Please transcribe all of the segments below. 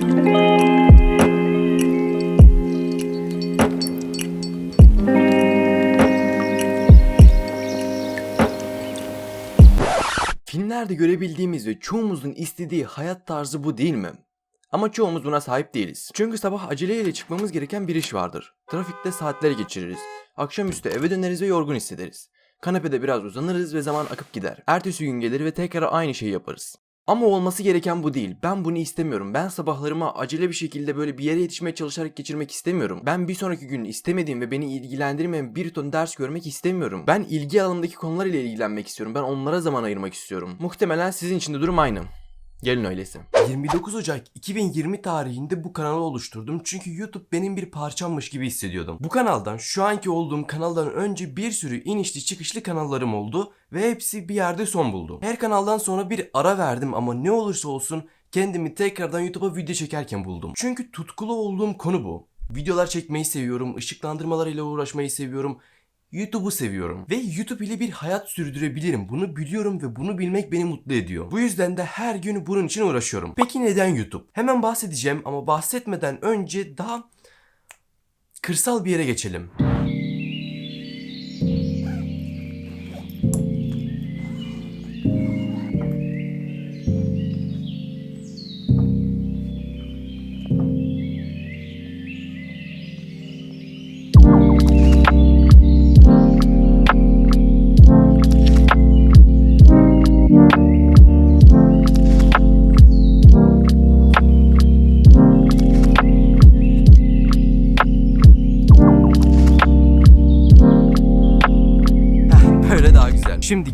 Filmlerde görebildiğimiz ve çoğumuzun istediği hayat tarzı bu değil mi? Ama çoğumuz buna sahip değiliz. Çünkü sabah aceleyle çıkmamız gereken bir iş vardır. Trafikte saatler geçiririz. Akşamüstü eve döneriz ve yorgun hissederiz. Kanepede biraz uzanırız ve zaman akıp gider. Ertesi gün gelir ve tekrar aynı şeyi yaparız. Ama olması gereken bu değil. Ben bunu istemiyorum. Ben sabahlarımı acele bir şekilde böyle bir yere yetişmeye çalışarak geçirmek istemiyorum. Ben bir sonraki gün istemediğim ve beni ilgilendirmeyen bir ton ders görmek istemiyorum. Ben ilgi alanımdaki konular ile ilgilenmek istiyorum. Ben onlara zaman ayırmak istiyorum. Muhtemelen sizin için de durum aynı. Gelin öyleyse. 29 Ocak 2020 tarihinde bu kanalı oluşturdum çünkü YouTube benim bir parçammış gibi hissediyordum. Bu kanaldan şu anki olduğum kanaldan önce bir sürü inişli çıkışlı kanallarım oldu ve hepsi bir yerde son buldu. Her kanaldan sonra bir ara verdim ama ne olursa olsun kendimi tekrardan YouTube'a video çekerken buldum. Çünkü tutkulu olduğum konu bu. Videolar çekmeyi seviyorum, ışıklandırmalarıyla uğraşmayı seviyorum. YouTube'u seviyorum ve YouTube ile bir hayat sürdürebilirim. Bunu biliyorum ve bunu bilmek beni mutlu ediyor. Bu yüzden de her gün bunun için uğraşıyorum. Peki neden YouTube? Hemen bahsedeceğim ama bahsetmeden önce daha kırsal bir yere geçelim.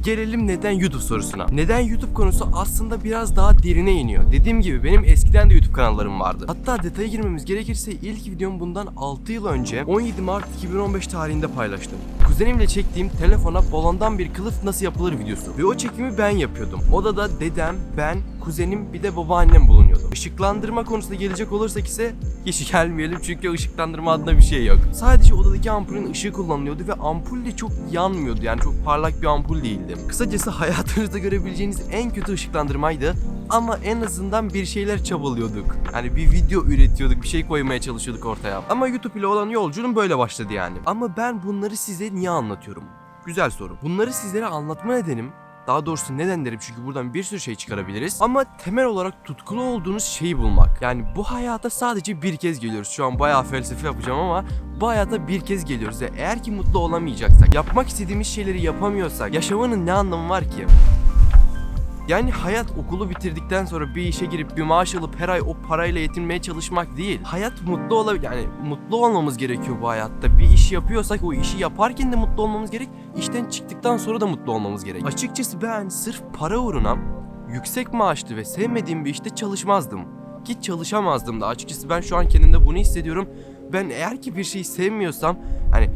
Gelelim neden YouTube sorusuna. Neden YouTube konusu aslında biraz daha derine iniyor. Dediğim gibi benim eskiden de YouTube kanallarım vardı. Hatta detaya girmemiz gerekirse ilk videom bundan 6 yıl önce 17 Mart 2015 tarihinde paylaştım. Kuzenimle çektiğim telefona balondan bir kılıf nasıl yapılır videosu. Ve o çekimi ben yapıyordum. Odada dedem, ben, kuzenim bir de babaannem bulunuyordu. Işıklandırma konusuna gelecek olursak ise hiç gelmeyelim çünkü ışıklandırma adında bir şey yok. Sadece odadaki ampulün ışığı kullanılıyordu ve ampul de çok yanmıyordu yani çok parlak bir ampul değildi. Kısacası hayatınızda görebileceğiniz en kötü ışıklandırmaydı ama en azından bir şeyler çabalıyorduk. Yani bir video üretiyorduk, bir şey koymaya çalışıyorduk ortaya. Ama YouTube ile olan yolculuğum böyle başladı yani. Ama ben bunları size niye anlatıyorum? Güzel soru. Bunları sizlere anlatma nedenim daha doğrusu nedenlerim çünkü buradan bir sürü şey çıkarabiliriz. Ama temel olarak tutkulu olduğunuz şeyi bulmak. Yani bu hayata sadece bir kez geliyoruz. Şu an bayağı felsefe yapacağım ama bu hayata bir kez geliyoruz. Ve eğer ki mutlu olamayacaksak, yapmak istediğimiz şeyleri yapamıyorsak yaşamanın ne anlamı var ki? Yani hayat okulu bitirdikten sonra bir işe girip bir maaş alıp her ay o parayla yetinmeye çalışmak değil. Hayat mutlu olabilir yani mutlu olmamız gerekiyor bu hayatta. Bir iş yapıyorsak o işi yaparken de mutlu olmamız gerek. İşten çıktıktan sonra da mutlu olmamız gerek. Açıkçası ben sırf para uğruna yüksek maaşlı ve sevmediğim bir işte çalışmazdım. Ki çalışamazdım da açıkçası ben şu an kendimde bunu hissediyorum. Ben eğer ki bir şeyi sevmiyorsam hani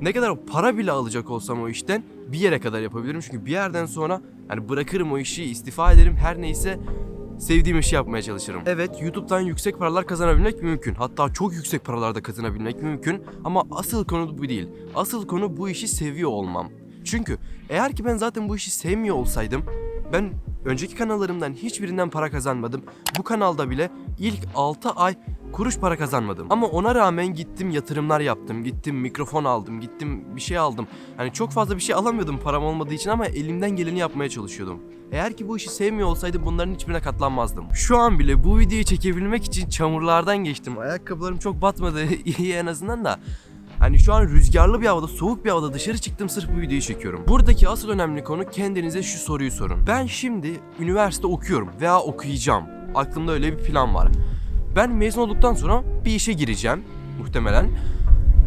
ne kadar para bile alacak olsam o işten bir yere kadar yapabilirim. Çünkü bir yerden sonra hani bırakırım o işi, istifa ederim her neyse sevdiğim işi yapmaya çalışırım. Evet YouTube'dan yüksek paralar kazanabilmek mümkün. Hatta çok yüksek paralar da kazanabilmek mümkün. Ama asıl konu bu değil. Asıl konu bu işi seviyor olmam. Çünkü eğer ki ben zaten bu işi sevmiyor olsaydım ben önceki kanallarımdan hiçbirinden para kazanmadım. Bu kanalda bile ilk 6 ay kuruş para kazanmadım. Ama ona rağmen gittim yatırımlar yaptım. Gittim mikrofon aldım. Gittim bir şey aldım. Hani çok fazla bir şey alamıyordum param olmadığı için ama elimden geleni yapmaya çalışıyordum. Eğer ki bu işi sevmiyor olsaydı bunların hiçbirine katlanmazdım. Şu an bile bu videoyu çekebilmek için çamurlardan geçtim. Ayakkabılarım çok batmadı iyi en azından da. Hani şu an rüzgarlı bir havada, soğuk bir havada dışarı çıktım sırf bu videoyu çekiyorum. Buradaki asıl önemli konu kendinize şu soruyu sorun. Ben şimdi üniversite okuyorum veya okuyacağım. Aklımda öyle bir plan var. Ben mezun olduktan sonra bir işe gireceğim muhtemelen.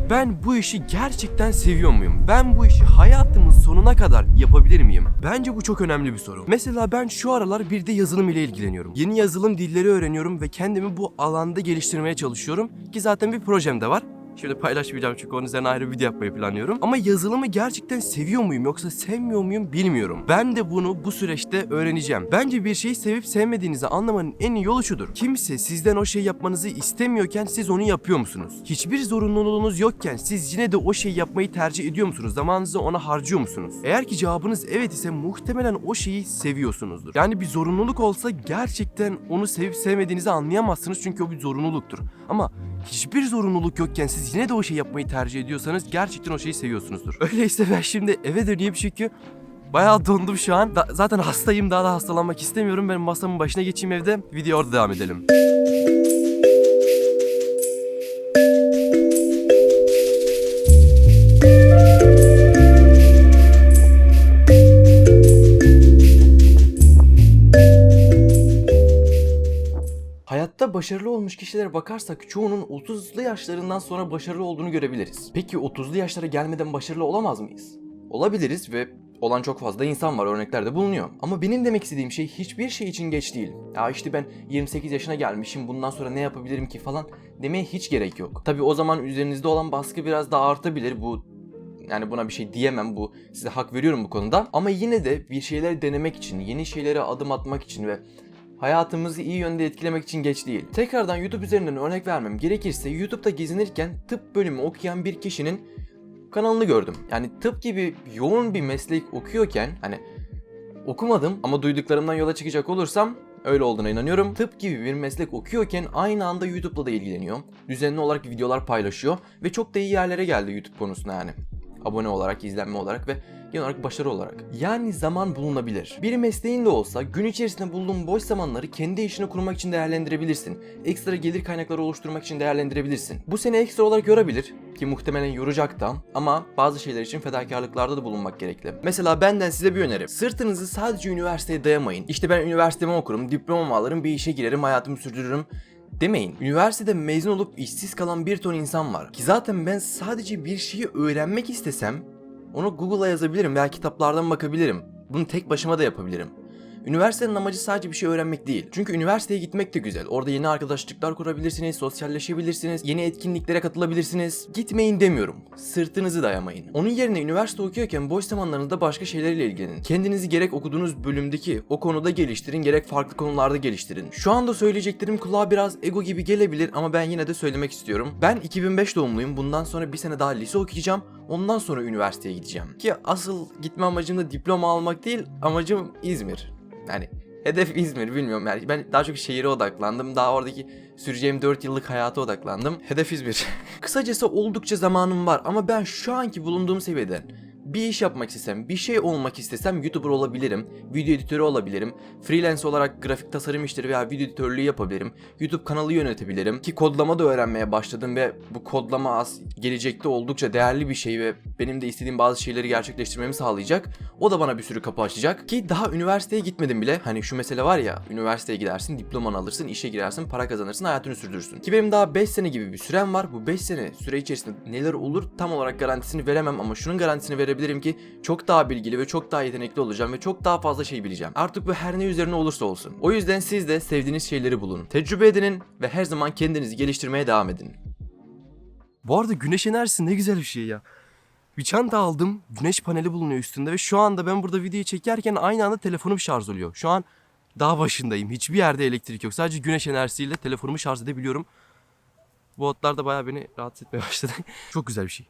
Ben bu işi gerçekten seviyor muyum? Ben bu işi hayatımın sonuna kadar yapabilir miyim? Bence bu çok önemli bir soru. Mesela ben şu aralar bir de yazılım ile ilgileniyorum. Yeni yazılım dilleri öğreniyorum ve kendimi bu alanda geliştirmeye çalışıyorum. Ki zaten bir projem de var. Şimdi paylaşmayacağım çünkü onun üzerine ayrı video yapmayı planlıyorum. Ama yazılımı gerçekten seviyor muyum yoksa sevmiyor muyum bilmiyorum. Ben de bunu bu süreçte öğreneceğim. Bence bir şeyi sevip sevmediğinizi anlamanın en iyi yolu şudur. Kimse sizden o şeyi yapmanızı istemiyorken siz onu yapıyor musunuz? Hiçbir zorunluluğunuz yokken siz yine de o şeyi yapmayı tercih ediyor musunuz? Zamanınızı ona harcıyor musunuz? Eğer ki cevabınız evet ise muhtemelen o şeyi seviyorsunuzdur. Yani bir zorunluluk olsa gerçekten onu sevip sevmediğinizi anlayamazsınız çünkü o bir zorunluluktur. Ama hiçbir zorunluluk yokken siz yine de o şeyi yapmayı tercih ediyorsanız gerçekten o şeyi seviyorsunuzdur. Öyleyse ben şimdi eve döneyim çünkü Bayağı dondum şu an. Da- zaten hastayım daha da hastalanmak istemiyorum. Ben masamın başına geçeyim evde. Video orada devam edelim. Başarılı olmuş kişilere bakarsak çoğunun 30'lu yaşlarından sonra başarılı olduğunu görebiliriz. Peki 30'lu yaşlara gelmeden başarılı olamaz mıyız? Olabiliriz ve olan çok fazla insan var örneklerde bulunuyor. Ama benim demek istediğim şey hiçbir şey için geç değil. Ya işte ben 28 yaşına gelmişim bundan sonra ne yapabilirim ki falan demeye hiç gerek yok. Tabi o zaman üzerinizde olan baskı biraz daha artabilir. Bu yani buna bir şey diyemem bu size hak veriyorum bu konuda. Ama yine de bir şeyler denemek için, yeni şeylere adım atmak için ve hayatımızı iyi yönde etkilemek için geç değil. Tekrardan YouTube üzerinden örnek vermem gerekirse YouTube'da gezinirken tıp bölümü okuyan bir kişinin kanalını gördüm. Yani tıp gibi yoğun bir meslek okuyorken hani okumadım ama duyduklarımdan yola çıkacak olursam öyle olduğuna inanıyorum. Tıp gibi bir meslek okuyorken aynı anda YouTube'la da ilgileniyor. Düzenli olarak videolar paylaşıyor ve çok da iyi yerlere geldi YouTube konusunda yani. Abone olarak, izlenme olarak ve genel olarak başarı olarak. Yani zaman bulunabilir. Bir mesleğin de olsa gün içerisinde bulduğun boş zamanları kendi işini kurmak için değerlendirebilirsin. Ekstra gelir kaynakları oluşturmak için değerlendirebilirsin. Bu seni ekstra olarak yorabilir ki muhtemelen yoracak da ama bazı şeyler için fedakarlıklarda da bulunmak gerekli. Mesela benden size bir öneri. Sırtınızı sadece üniversiteye dayamayın. İşte ben üniversitemi okurum, diplomamı alırım, bir işe girerim, hayatımı sürdürürüm demeyin. Üniversitede mezun olup işsiz kalan bir ton insan var. Ki zaten ben sadece bir şeyi öğrenmek istesem onu Google'a yazabilirim veya kitaplardan bakabilirim. Bunu tek başıma da yapabilirim. Üniversitenin amacı sadece bir şey öğrenmek değil. Çünkü üniversiteye gitmek de güzel. Orada yeni arkadaşlıklar kurabilirsiniz, sosyalleşebilirsiniz, yeni etkinliklere katılabilirsiniz. Gitmeyin demiyorum. Sırtınızı dayamayın. Onun yerine üniversite okuyorken boş zamanlarınızda başka şeylerle ilgilenin. Kendinizi gerek okuduğunuz bölümdeki o konuda geliştirin, gerek farklı konularda geliştirin. Şu anda söyleyeceklerim kulağa biraz ego gibi gelebilir ama ben yine de söylemek istiyorum. Ben 2005 doğumluyum. Bundan sonra bir sene daha lise okuyacağım. Ondan sonra üniversiteye gideceğim. Ki asıl gitme amacım da diploma almak değil, amacım İzmir. Yani hedef İzmir bilmiyorum yani ben daha çok şehire odaklandım. Daha oradaki süreceğim 4 yıllık hayata odaklandım. Hedef İzmir. Kısacası oldukça zamanım var ama ben şu anki bulunduğum seviyeden bir iş yapmak istesem, bir şey olmak istesem YouTuber olabilirim, video editörü olabilirim, freelance olarak grafik tasarım işleri veya video editörlüğü yapabilirim, YouTube kanalı yönetebilirim ki kodlama da öğrenmeye başladım ve bu kodlama az gelecekte oldukça değerli bir şey ve benim de istediğim bazı şeyleri gerçekleştirmemi sağlayacak. O da bana bir sürü kapı açacak ki daha üniversiteye gitmedim bile. Hani şu mesele var ya, üniversiteye gidersin, diplomanı alırsın, işe girersin, para kazanırsın, hayatını sürdürürsün. Ki benim daha 5 sene gibi bir sürem var. Bu 5 sene süre içerisinde neler olur tam olarak garantisini veremem ama şunun garantisini verebilirim ki çok daha bilgili ve çok daha yetenekli olacağım ve çok daha fazla şey bileceğim. Artık bu her ne üzerine olursa olsun. O yüzden siz de sevdiğiniz şeyleri bulun. Tecrübe edinin ve her zaman kendinizi geliştirmeye devam edin. Bu arada güneş enerjisi ne güzel bir şey ya. Bir çanta aldım. Güneş paneli bulunuyor üstünde ve şu anda ben burada videoyu çekerken aynı anda telefonum şarj oluyor. Şu an dağ başındayım. Hiçbir yerde elektrik yok. Sadece güneş enerjisiyle telefonumu şarj edebiliyorum. Bu otlar da bayağı beni rahatsız etmeye başladı. Çok güzel bir şey.